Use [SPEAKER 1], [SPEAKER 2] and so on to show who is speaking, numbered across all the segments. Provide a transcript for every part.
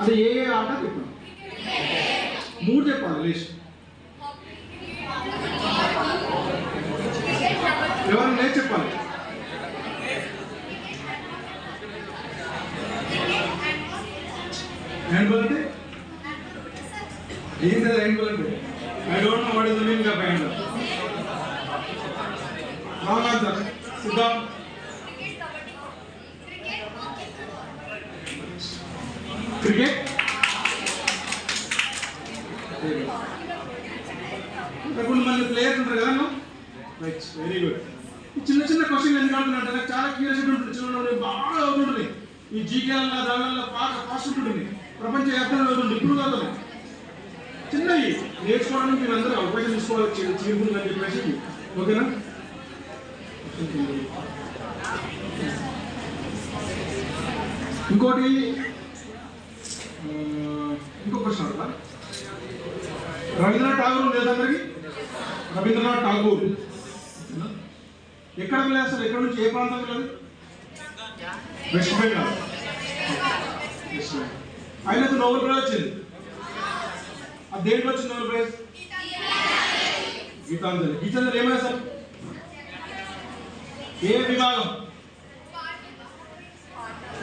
[SPEAKER 1] అది ఏ ఏ ఆట చెప్పండి. మూడు చెప్పాలి లిస్ట్. ఎవరు లేదు చెప్పాలి. హ్యాండ్బాల్ అంటే? ఏం హ్యాండ్ హ్యాండ్బాల్ అంటే? I don't know what is the meaning of handball wrong answer సిద్ధం క్రికెట్ ఇప్పుడు మళ్ళీ ప్లేయర్స్ ఉంటారు కదా రైట్ వెరీ గుడ్ ఈ చిన్న చిన్న క్వశ్చన్ ఎందుకు అడుగుతున్నా నాకు చాలా క్యూరియాసిటీ ఉంటుంది. చిన్న బాగా అవుతుంటుంది ఈ జీకేల దానివల్ల బాగా ఫాస్ట్ ఉంటుంది. ప్రపంచ వ్యాప్తంగా అవుతుంది. ఇప్పుడు కాదు చిన్నవి నేర్చుకోవడానికి మీరు అందరూ అవకాశం తీసుకోవాలి. చీరుకుందని చెప్పేసి. ఓకేనా? ఇంకోటి ఇంకో క్వశ్చన్ అడగా రవీంద్రనాథ్ ఠాగూర్ లేదా అందరికి? రవీంద్రనాథ్ ఠాగూర్. ఎక్కడ వెళ్ళేస్తారు ఎక్కడ నుంచి? ఏ ప్రాంతం వెళ్ళాలి వెస్ట్ బెంగాల్. వెస్ట్ బెంగాల్ ఆయనకు నోబెల్ ప్రైజ్ వచ్చింది. అది దేంట్లో వచ్చింది నోబెల్ ప్రైజ్? గీతాంజలి. గీతాంజలి ఏమైనా సార్ ఏ విభాగం?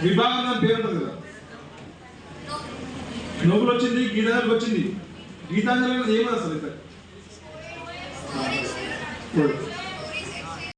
[SPEAKER 1] విభాగం దాని పేరు ఉంటుంది కదా. నోబెల్ వచ్చింది. గీతాంజలికి వచ్చింది గీతాంజలి ఏమది అసలు ఇక్కడ